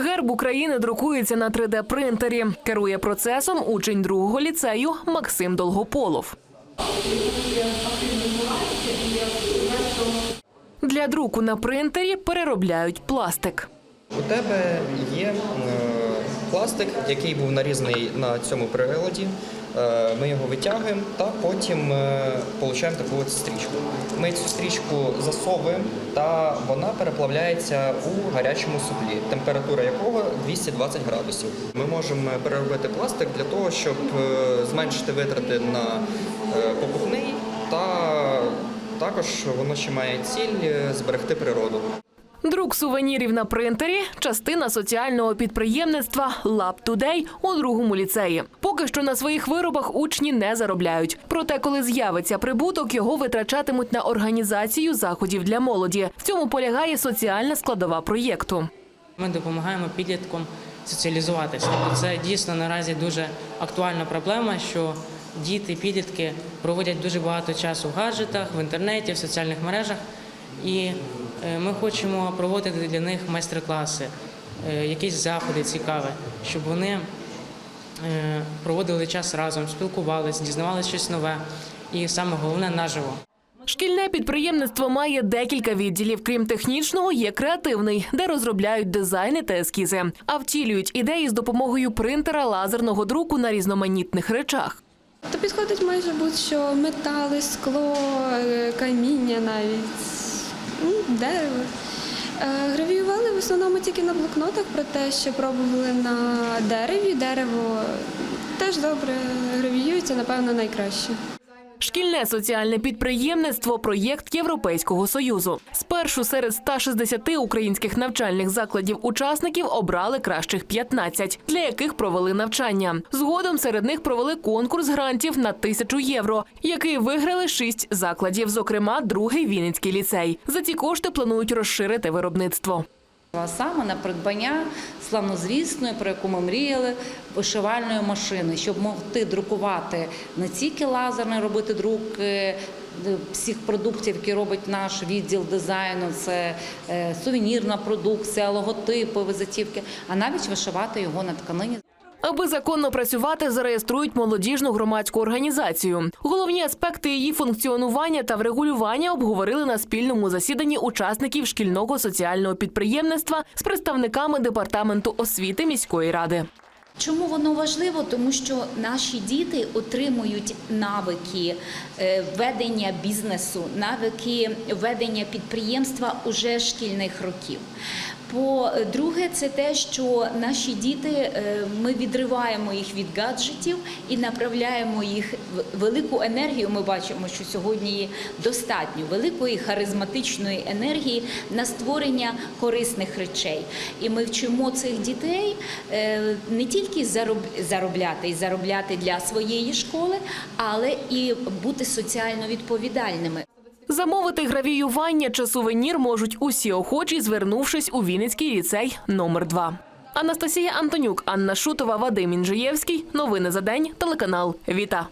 Герб України друкується на 3D-принтері. Керує процесом учень другого ліцею Максим Долгополов. Для друку на принтері переробляють пластик. У тебе є е, пластик, який був нарізаний на цьому приладі. Е, Ми його витягуємо та потім е, отримуємо таку от стрічку. Ми цю стрічку засовуємо, та вона переплавляється у гарячому суплі, температура якого 220 градусів. Ми можемо переробити пластик для того, щоб е, зменшити витрати на покупний, та також воно ще має ціль зберегти природу. Друк сувенірів на принтері частина соціального підприємництва Lab Today у другому ліцеї. Поки що на своїх виробах учні не заробляють. Проте, коли з'явиться прибуток, його витрачатимуть на організацію заходів для молоді. В цьому полягає соціальна складова проєкту. Ми допомагаємо підліткам соціалізуватися. Це дійсно наразі дуже актуальна проблема, що діти, підлітки проводять дуже багато часу в гаджетах, в інтернеті, в соціальних мережах. І ми хочемо проводити для них майстер-класи, е, якісь заходи цікаві, щоб вони е, проводили час разом, спілкувалися, дізнавалися щось нове і саме головне наживо. Шкільне підприємництво має декілька відділів. Крім технічного, є креативний, де розробляють дизайни та ескізи, а втілюють ідеї з допомогою принтера лазерного друку на різноманітних речах. То підходить майже будь-що метали, скло, е, каміння навіть, дерево. Е, Гравіювали в основному тільки на блокнотах, про те, що пробували на дереві. Дерево теж добре гравіюється, напевно, найкраще. Шкільне соціальне підприємництво проєкт Європейського союзу. Спершу серед 160 українських навчальних закладів учасників обрали кращих 15, для яких провели навчання. Згодом серед них провели конкурс грантів на тисячу євро, який виграли шість закладів, зокрема другий Вінницький ліцей. За ці кошти планують розширити виробництво. А саме на придбання славнозвісної, про яку ми мріяли, вишивальної машини, щоб могти друкувати не тільки лазерне, робити друк е, всіх продуктів, які робить наш відділ дизайну, це е, сувенірна продукція, логотипи, визитівки, а навіть вишивати його на тканині. Аби законно працювати, зареєструють молодіжну громадську організацію. Головні аспекти її функціонування та врегулювання обговорили на спільному засіданні учасників шкільного соціального підприємництва з представниками департаменту освіти міської ради. Чому воно важливо? Тому що наші діти отримують навики е, ведення бізнесу, навики ведення підприємства уже шкільних років. По-друге, це те, що наші діти е, ми відриваємо їх від гаджетів і направляємо їх в велику енергію. Ми бачимо, що сьогодні є достатньо великої харизматичної енергії на створення корисних речей. І ми вчимо цих дітей е, не тільки зароб- заробляти і заробляти для своєї школи, але і бути соціально відповідальними. Замовити гравіювання чи сувенір можуть усі охочі, звернувшись у Вінницький ліцей номер 2 Анастасія Антонюк, Анна Шутова, Вадим Інжиєвський. Новини за день. Телеканал Віта.